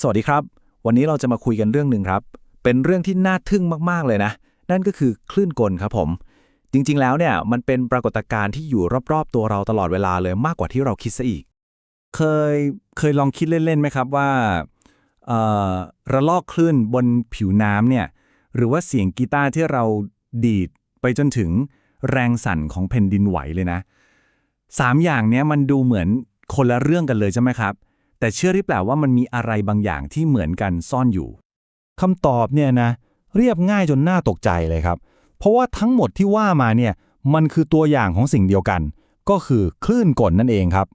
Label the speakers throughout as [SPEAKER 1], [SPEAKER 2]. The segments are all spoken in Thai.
[SPEAKER 1] สวัสดีครับ วันนี้เราจะมาคุยกันเรื่องหนึ่งครับ เป็นเรื่องที่น่าทึ่งมากๆเลยนะ นั่นก็คือคลื่นกลครับผม จริงๆ แล้วเนี่ยมันเป็นปรากฏการณ์ที่อยู่รอบๆ ตัวเราตลอดเวลาเลยมากกว่าที่เราคิดซะอีก เคยเคยลองคิดเล่นๆไหมครับว่าเอ่อระลอกคลื่นบนผิวน้ำเนี่ยหรือว่าเสียงกีตาร์ที่เราดีดไปจนถึงแรงสั่นของแผ่นดินไหวเลยนะสามอย่างเนี้ยมันดูเหมือนคนละเรื่องกันเลยใช่ไหมครับ แต่เชื่อหรือเปล่าว่ามันมีอะไรบางอย่างที่เหมือนกันซ่อนอยู่
[SPEAKER 2] คำตอบเนี่ยนะ เรียบง่ายจนน่าตกใจเลยครับ เพราะว่าทั้งหมดที่ว่ามาเนี่ยมันคือตัวอย่างของสิ่งเดียวกัน ก็คือคลื่นกลนั่นเองครับ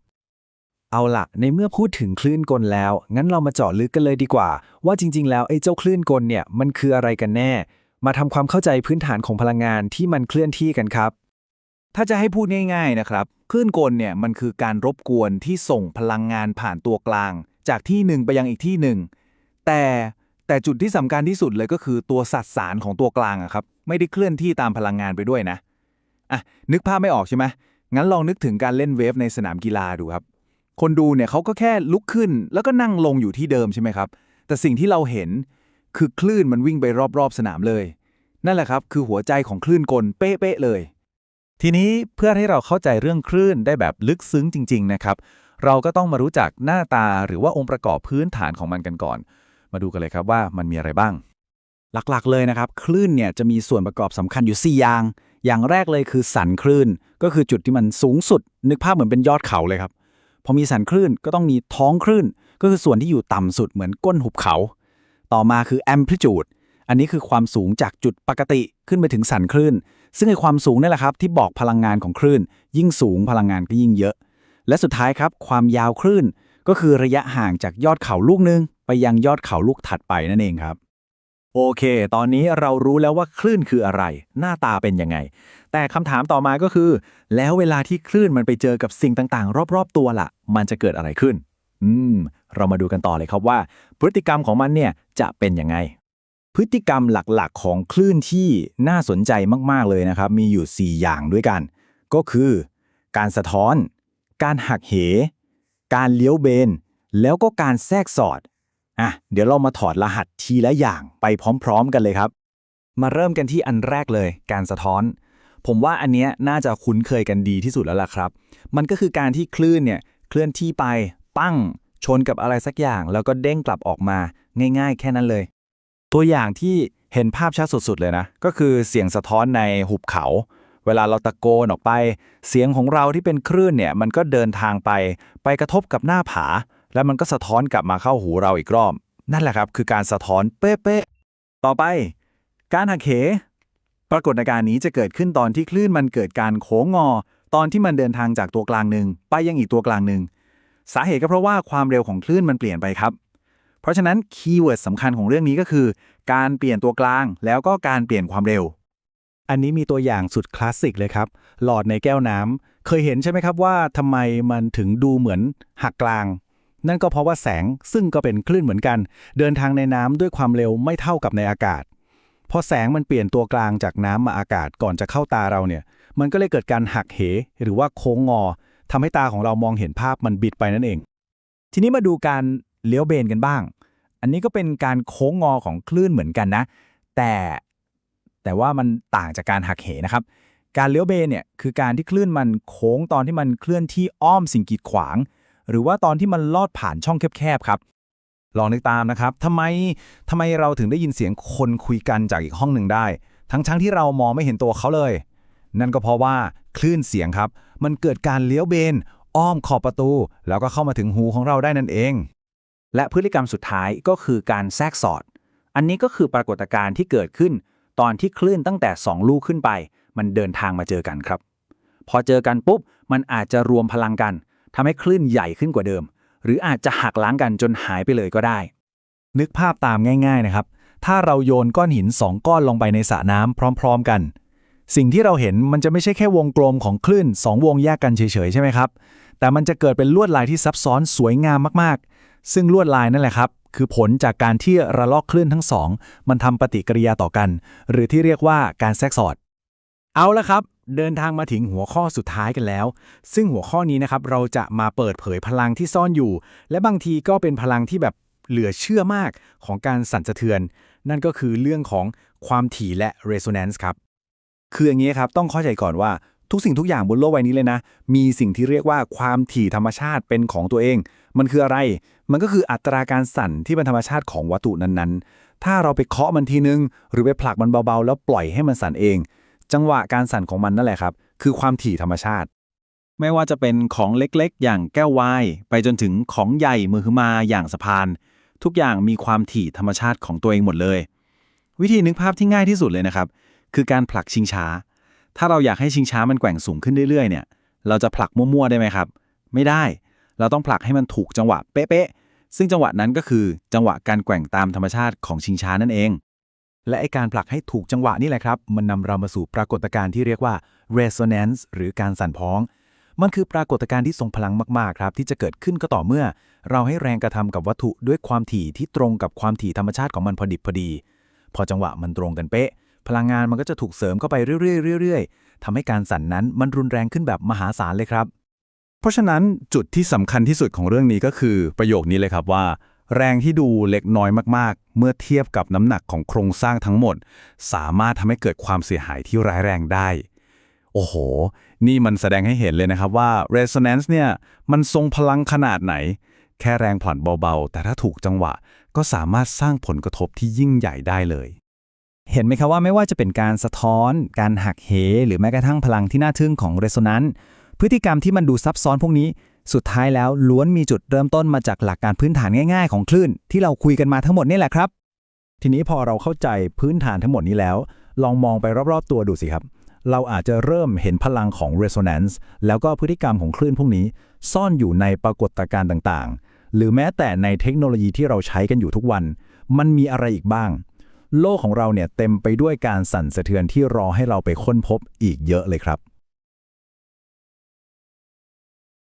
[SPEAKER 1] เอาละในเมื่อพูดถึงคลื่นกลแล้ว งั้นเรามาเจาะลึกกันเลยดีกว่า ว่าจริง ๆ แล้วไอ้เจ้าคลื่นกลเนี่ยมันคืออะไรกันแน่ มาทำความเข้าใจพื้นฐานของพลังงานที่มันเคลื่อนที่กันครับ ถ้าจะให้พูดง่ายๆนะครับคลื่นกลเนี่ยมันคือการรบกวนที่ส่งพลังงานผ่านตัวกลาง จากที่หนึ่งไปยังอีกที่หนึ่งแต่แต่จุดที่สำคัญที่สุดเลยก็คือตัวสัดสารของตัวกลางอะครับไม่ได้เคลื่อนที่ตามพลังงานไปด้วยนะอะนึกภาพไม่ออกใช่ไหมงั้นลองนึกถึงการเล่นเวฟในสนามกีฬาดูครับ คนดูเนี่ยเขาก็แค่ลุกขึ้น แล้วก็นั่งลงอยู่ที่เดิมใช่ไหมครับ แต่สิ่งที่เราเห็นคือคลื่นมันวิ่งไปรอบๆสนามเลย นั่นแหละครับ คือหัวใจของคลื่นกลเป๊ะๆเลย
[SPEAKER 2] ทีนี้เพื่อให้เราเข้าใจเรื่องคลื่นได้แบบลึกซึ้งจริง ๆ นะครับ เราก็ต้องมารู้จักหน้าตาหรือว่าองค์ประกอบพื้นฐานของมันกันก่อน มาดูกันเลยครับว่ามันมีอะไรบ้าง
[SPEAKER 1] หลักๆเลยนะครับ คลื่นเนี่ยจะมีส่วนประกอบสำคัญอยู่ 4 อย่าง อย่างแรกเลยคือสันคลื่น ก็คือจุดที่มันสูงสุด นึกภาพเหมือนเป็นยอดเขาเลยครับ พอมีสันคลื่นก็ต้องมีท้องคลื่น ก็คือส่วนที่อยู่ต่ำสุดเหมือนก้นหุบเขา ต่อมาคือ amplitude อั อันนี้คือความสูงจากจุดปกติขึ้นไปถึงสันคลื่น ซึ่งไอความสูงนี่แหละครับที่บอกพลังงานของคลื่น ยิ่งสูงพลังงานก็ยิ่งเยอะ และสุดท้ายครับ ความยาวคลื่น ก็คือระยะห่างจากยอดเขาลูกหนึง ไปยังยอดเขาลูกถัดไปนั่นเองครับ โอเค ตอนนี้เรารู้แล้วว่าคลื่นคืออะไร หน้าตาเป็นยังไง แต่คำถามต่อมาก็คือ แล้วเวลาที่คลื่นมันไปเจอกับสิ่งต่างๆ รอบๆ ตัวล่ะ มันจะเกิดอะไรขึ้น อืม เรามาดูกันต่อเลยครับว่า พฤติกรรมของมันเนี่ยจะเป็นยังไง พฤติกรรมหลักๆ ของคลื่นที่น่าสนใจมากๆเลยนะครับ มีอยู่ 4 อย่างด้วยกัน ก็คือ การสะท้อน การหักเห การเลี้ยวเบน แล้วก็การแทรกสอดอะเดี๋ยวเรามาถอดรหัสทีละอย่างไปพร้อม ๆ กันเลยครับ มาเริ่มกันที่อันแรกเลย การสะท้อน ผมว่าอันเนี้ยน่าจะคุ้นเคยกันดีที่สุดแล้วล่ะครับ มันก็คือการที่คลื่นเนี่ยเคลื่อนที่ไป ปั้ง ชนกับอะไรสักอย่าง แล้วก็เด้งกลับออกมา ง่าย ๆ แค่นั้นเลย ตัวอย่างที่เห็นภาพชัดสุดๆเลยนะ ก็คือเสียงสะท้อนในหุบเขา เวลาเราตะโกนออกไป เสียงของเราที่เป็นคลื่นเนี่ย มันก็เดินทางไป ไปกระทบกับหน้าผา แล้วมันก็สะท้อนกลับมาเข้าหูเราอีกรอบ นั่นแหละครับ คือการสะท้อนเป๊ะๆ ต่อไป การหักเหปรากฏการณ์นี้จะเกิดขึ้นตอนที่คลื่นมันเกิดการโค้งงอ ตอนที่มันเดินทางจากตัวกลางหนึ่งไปยังอีกตัวกลางหนึ่งสาเหตุก็เพราะว่าความเร็วของคลื่นมันเปลี่ยนไปครับ เพราะฉะนั้นคีย์เวิร์ดสำคัญของเรื่องนี้ก็คือ การเปลี่ยนตัวกลางแล้วก็การเปลี่ยนความเร็ว
[SPEAKER 2] อันนี้มีตัวอย่างสุดคลาสสิกเลยครับ หลอดในแก้วน้ำเคยเห็นใช่ไหมครับว่าทำไมมันถึงดูเหมือนหักกลาง นั่นก็เพราะว่าแสงซึ่งก็เป็นคลื่นเหมือนกัน เดินทางในน้ำด้วยความเร็วไม่เท่ากับในอากาศพอแสงมันเปลี่ยนตัวกลางจากน้ำมาอากาศก่อนจะเข้าตาเราเนี่ย มันก็เลยเกิดการหักเห หรือว่าโค้งงอทำให้ตาของเรามองเห็นภาพมันบิดไปนั่นเอง
[SPEAKER 1] ทีนี้มาดูการ เลี้ยวเบนกันบ้าง อันนี้ก็เป็นการโค้งงอของคลื่นเหมือนกันนะ แต่แต่ว่ามันต่างจากการหักเหนะครับ การเลี้ยวเบนเนี่ยคือการที่คลื่นมันโค้งตอนที่มันเคลื่อนที่อ้อมสิ่งกีดขวาง หรือว่าตอนที่มันลอดผ่านช่องแคบๆครับ ลองนึกตามนะครับทำไมทำไมเราถึงได้ยินเสียงคนคุยกันจากอีกห้องหนึ่งได้ ทั้งๆทที่เรามองไม่เห็นตัวเขาเลย นั่นก็เพราะว่าคลื่นเสียงครับ มันเกิดการเลี้ยวเบนอ้อมขอบประตู แล้วก็เข้ามาถึงหูของเราได้นั่นเอง และพฤติกรรมสุดท้ายก็คือการแทรกสอด อันนี้ก็คือปรากฏการณ์ที่เกิดขึ้น ตอนที่คลื่นตั้งแต่ 2 ลูกขึ้นไป มันเดินทางมาเจอกันครับ พอเจอกันปุ๊บ มันอาจจะรวมพลังกันทำให้คลื่นใหญ่ขึ้นกว่าเดิม หรืออาจจะหักล้างกันจนหายไปเลยก็ได้ นึกภาพตามง่าย ๆนะครับ ถ้าเราโยนก้อนหิน 2 ก้อนลงไปในสระน้ำพร้อม ๆกัน สิ่งที่เราเห็นมันจะไม่ใช่แค่วงกลมของคลื่น 2 วงแยกกันเฉยๆใช่ไหมครับ แต่มันจะเกิดเป็นลวดลายที่ซับซ้อนสวยงามมากๆ ซึ่งลวดลายนั่นแหละครับ คือผลจากการที่ระลอกคลื่นทั้งสอง มันทำปฏิกิริยาต่อกัน หรือที่เรียกว่าการแทรกสอด เอาละครับ เดินทางมาถึงหัวข้อสุดท้ายกันแล้ว ซึ่งหัวข้อนี้นะครับเราจะมาเปิดเผยพลังที่ซ่อนอยู่ และบางทีก็เป็นพลังที่แบบ
[SPEAKER 2] เหลือเชื่อมากของการสั่นสะเทือน นั่นก็คือเรื่องของความถี่และ resonance ครับ คืออย่างนี้ครับต้องเข้าใจก่อนว่า ทุกสิ่งทุกอย่างบนโลกใบนี้เลยนะ มีสิ่งที่เรียกว่าความถี่ธรรมชาติเป็นของตัวเอง มันคืออะไร มันก็คืออัตราการสั่นที่เป็นธรรมชาติของวัตถุนั้นๆ ถ้าเราไปเคาะมันทีนึง หรือไปผลักมันเบาๆ แล้วปล่อยให้มันสั่นเอง จังหวะการสั่นของมันนั่นแหละครับ คือความถี่ธรรมชาติ
[SPEAKER 1] ไม่ว่าจะเป็นของเล็กๆ อย่างแก้ววายไปจนถึงของใหญ่มือมาอย่างสะพาน ทุกอย่างมีความถี่ธรรมชาติของตัวเองหมดเลย วิธีนึกภาพที่ง่ายที่สุดเลยนะครับ คือการผลักชิงช้า ถ้าเราอยากให้ชิงช้ามันแกว่งสูงขึ้นเรื่อยๆเนี่ย เราจะผลักมั่วๆได้ไหมครับ ไม่ได้ เราต้องผลักให้มันถูกจังหวะเป๊ะๆ ซึ่งจังหวะนั้นก็คือจังหวะการแกว่งตามธรรมชาติของชิงช้านั่นเอง
[SPEAKER 2] และไอการผลักให้ถูกจังหวะนี่แหละครับ มันนำเรามาสู่ปรากฏการณ์ที่เรียกว่า resonance หรือการสั่นพ้อง มันคือปรากฏการณ์ที่ทรงพลังมากๆครับที่จะเกิดขึ้นก็ต่อเมื่อ เราให้แรงกระทำกับวัตถุด้วยความถี่ที่ตรงกับความถี่ธรรมชาติของมันพอดิบพอดี พอจังหวะมันตรงกันเป๊ะ พลังงานมันก็จะถูกเสริมเข้าไปเรื่อยๆๆทำให้การสั่นนั้นมันรุนแรงขึ้นแบบมหาศาลเลยครับ
[SPEAKER 3] เพราะฉะนั้นจุดที่สำคัญที่สุดของเรื่องนี้ก็คือประโยคนี้เลยครับว่า แรงที่ดูเล็กน้อยมากๆ เมื่อเทียบกับน้ำหนักของโครงสร้างทั้งหมด สามารถทำให้เกิดความเสียหายที่ร้ายแรงได้ โอ้โห นี่มันแสดงให้เห็นเลยนะครับว่า resonance เนี่ยมันทรงพลังขนาดไหน แค่แรงผ่อนเบาๆ แต่ถ้าถูกจังหวะก็สามารถสร้างผลกระทบที่ยิ่งใหญ่ได้เลย
[SPEAKER 2] เห็นไหมครับว่าไม่ว่าจะเป็นการสะท้อน การหักเห หรือแม้กระทั่งพลังที่น่าทึ่งของเรโซนันซ์พฤติกรรมที่มันดูซับซ้อนพวกนี้ สุดท้ายแล้วล้วนมีจุดเริ่มต้นมาจากหลักการพื้นฐานง่าย ๆ ของคลื่น ที่เราคุยกันมาทั้งหมดนี่แหละครับ ทีนี้พอเราเข้าใจพื้นฐานทั้งหมดนี้แล้ว ลองมองไปรอบๆ ตัวดูสิครับ เราอาจจะเริ่มเห็นพลังของ resonance แล้วก็พฤติกรรมของคลื่นพวกนี้ ซ่อนอยู่ในปรากฏการณ์ต่างๆ หรือแม้แต่ในเทคโนโลยีที่เราใช้กันอยู่ทุกวัน มันมีอะไรอีกบ้าง โลกของเราเนี่ยเต็มไปด้วยการสั่นสะเทือนที่รอให้เราไปค้นพบอีกเยอะเลยครับ